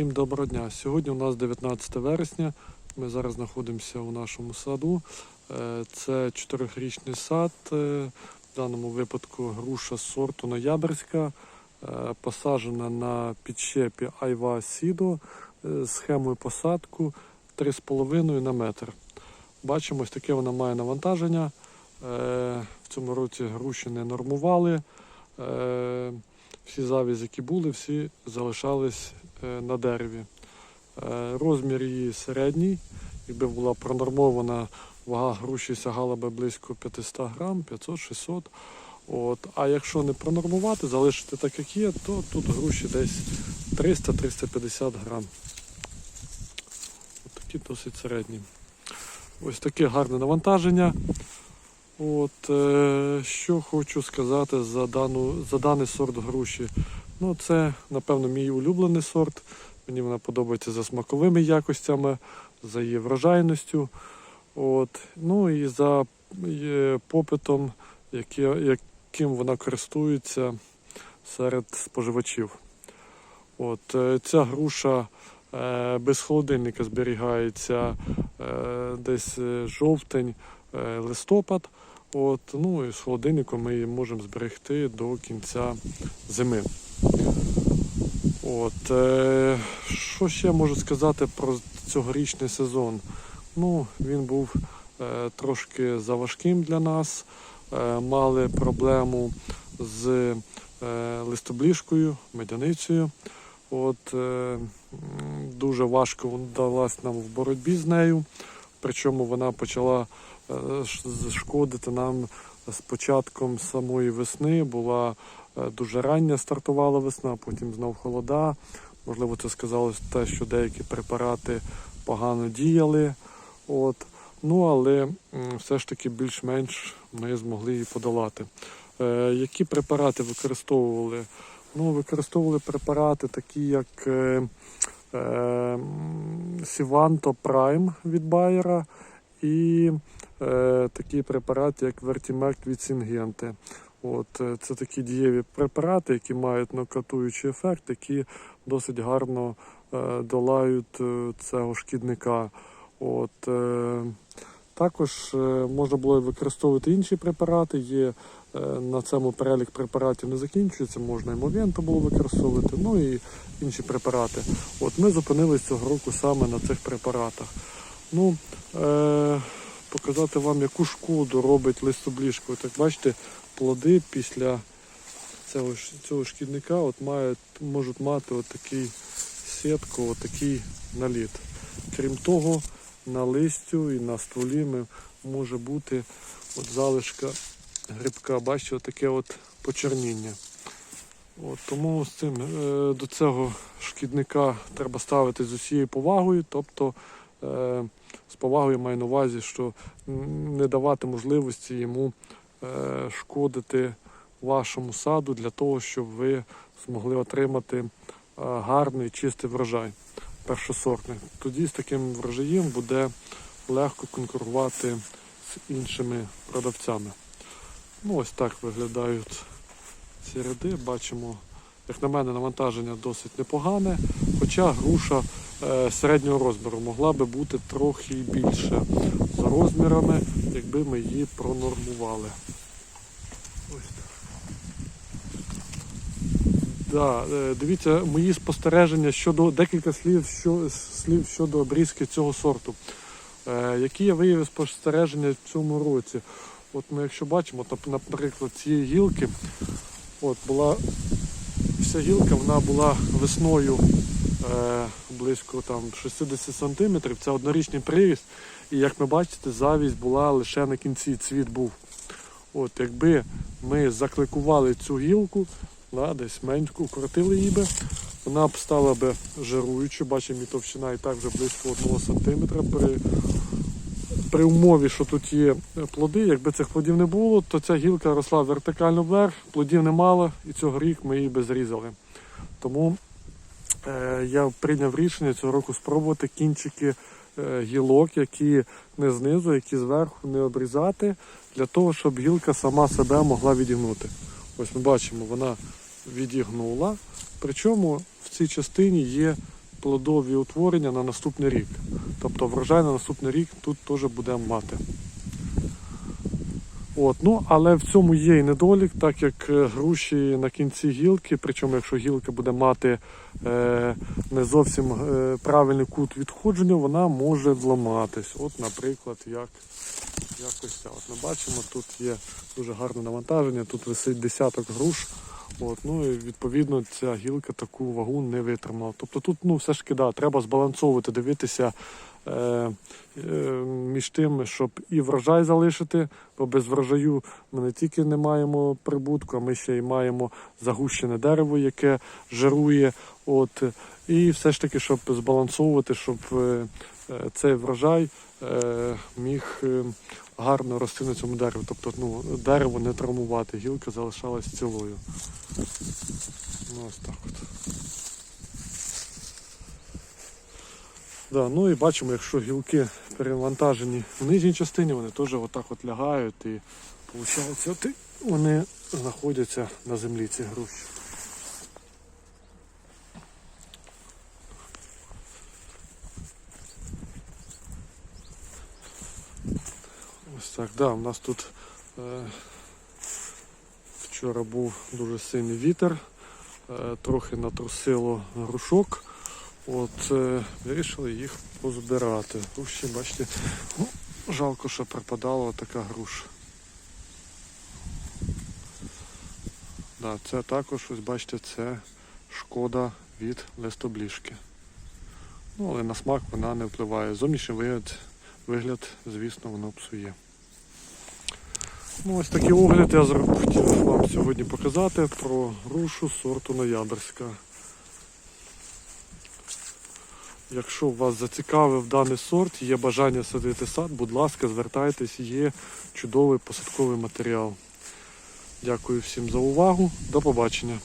Всім доброго дня. Сьогодні у нас 19 вересня. Ми зараз знаходимося у нашому саду. Е, Це чотирьохрічний сад. е, В даному випадку груша сорту Ноябрьська, е, посаджена на підщепі Айва Сідо схемою посадку 3,5 на метр. Бачимо, ось таке вона має навантаження. В цьому році груші не нормували. Всі завязі, які були, всі залишались на дереві. Е, Розмір її середній. Якби була пронормована, вага груші сягала би близько 500 грам, 500-600. От. А якщо не пронормувати, залишити так, як є, то тут груші десь 300-350 грам. От такі досить середні. Ось таке гарне навантаження. От, е, що хочу сказати за, дану, за даний сорт груші. Ну, це, напевно, мій улюблений сорт. Мені вона подобається за смаковими якостями, за її врожайністю. От. Ну і за е, попитом, яким вона користується серед споживачів. От, е, ця груша е, без холодильника зберігається десь е, жовтень, е, листопад. От, ну і з холодильником ми її можемо зберегти до кінця зими. От, е, що ще можу сказати про цьогорічний сезон? Ну, він був е, трошки заважким для нас. Е, мали проблему з е, листобліжкою, медяницею. От, е, дуже важко вдалося нам в боротьбі з нею. Причому вона почала е, шкодити нам з початком самої весни. Була е, дуже рання стартувала весна, потім знов холода. Можливо, це сказалось те, що деякі препарати погано діяли. От. Ну, але все ж таки більш-менш ми змогли її подолати. Е, які препарати використовували? Ну, використовували препарати такі, як е, е, м, Sivanto Prime від Байера і е, такий препарат, як Vertimect від Syngenta. От, е, це такі дієві препарати, які мають нокаутуючий ефект, які досить гарно е, долають е, цього шкідника. От, е, також е, можна було використовувати інші препарати. Є на цьому перелік препаратів не закінчується, можна і Movento було використовувати, ну і інші препарати. От ми зупинились цього року саме на цих препаратах. Ну, е, показати вам, яку шкоду робить листобліжка. Так бачите, плоди після цього, цього шкідника от мають, можуть мати отакий сітку, отакий наліт. Крім того, на листю і на стволі може бути от залишка грибка. Бачите, таке от почерніння. От, тому з цим, е, до цього шкідника треба ставити з усією повагою, тобто е, з повагою маю на увазі, що не давати можливості йому е, шкодити вашому саду для того, щоб ви змогли отримати гарний чистий врожай першосортний. Тоді з таким врожаєм буде легко конкурувати з іншими продавцями. Ну, ось так виглядають ці ряди. Бачимо, як на мене, навантаження досить непогане, хоча груша е, середнього розміру могла би бути трохи більше за розмірами, якби ми її пронормували. Да, е, дивіться, мої спостереження щодо декілька слів, що, слів щодо обрізки цього сорту. Е, які я виявив спостереження в цьому році? От ми, якщо бачимо, то, наприклад, цієї гілки, от була вся гілка, вона була весною е, близько там 60 сантиметрів. Це однорічний приріст. І як ми бачите, завість була лише на кінці, цвіт був. От, якби ми закликували цю гілку, да, десь меньку укоротили її би, вона б стала би жируючою, бачимо, і товщина і так вже близько 1 сантиметра. При, при умові, що тут є плоди, якби цих плодів не було, то ця гілка росла вертикально вверх, плодів не мало, і цього рік ми її би зрізали. Тому е, я прийняв рішення цього року спробувати кінчики е, гілок, які не знизу, які зверху не обрізати, для того, щоб гілка сама себе могла відігнути. Ось ми бачимо, вона відігнула. Причому в цій частині є плодові утворення на наступний рік. Тобто врожай на наступний рік тут теж будемо мати. От, ну, але в цьому є і недолік, так як е, груші на кінці гілки, причому якщо гілка буде мати е, не зовсім е, правильний кут відходження, вона може зламатись. От, наприклад, як якось. От ми бачимо, тут є дуже гарне навантаження, тут висить десяток груш. От, ну і відповідно ця гілка таку вагу не витримала. Тобто тут ну, все ж таки да, треба збалансовувати, дивитися е, е, між тим, щоб і врожай залишити, бо без врожаю ми не тільки не маємо прибутку, а ми ще й маємо загущене дерево, яке жирує. От, і все ж таки, щоб збалансовувати, щоб е, е, цей врожай е, міг е, гарно рости на цьому дереві. Тобто ну, дерево не травмувати, гілка залишалась цілою. Ну, ось так от. Да, ну і бачимо, якщо гілки перевантажені в нижній частині, вони теж отак от лягають і виходить, вони знаходяться на землі ці груші. Ось так, да, у нас тут е, вчора був дуже сильний вітер, е, трохи натрусило грушок. От е, вирішили їх позбирати. Груші, бачите, ну, жалко, що пропадала така груша. Да, це також, ось бачите, це шкода від листобліжки. Ну, але на смак вона не впливає. Зовнішній вигляд, вигляд, звісно, воно псує. Ну, ось такий огляд я хотів вам сьогодні показати про грушу сорту Ноябрьська. Якщо вас зацікавив даний сорт, є бажання садити сад, будь ласка, звертайтесь, є чудовий посадковий матеріал. Дякую всім за увагу. До побачення.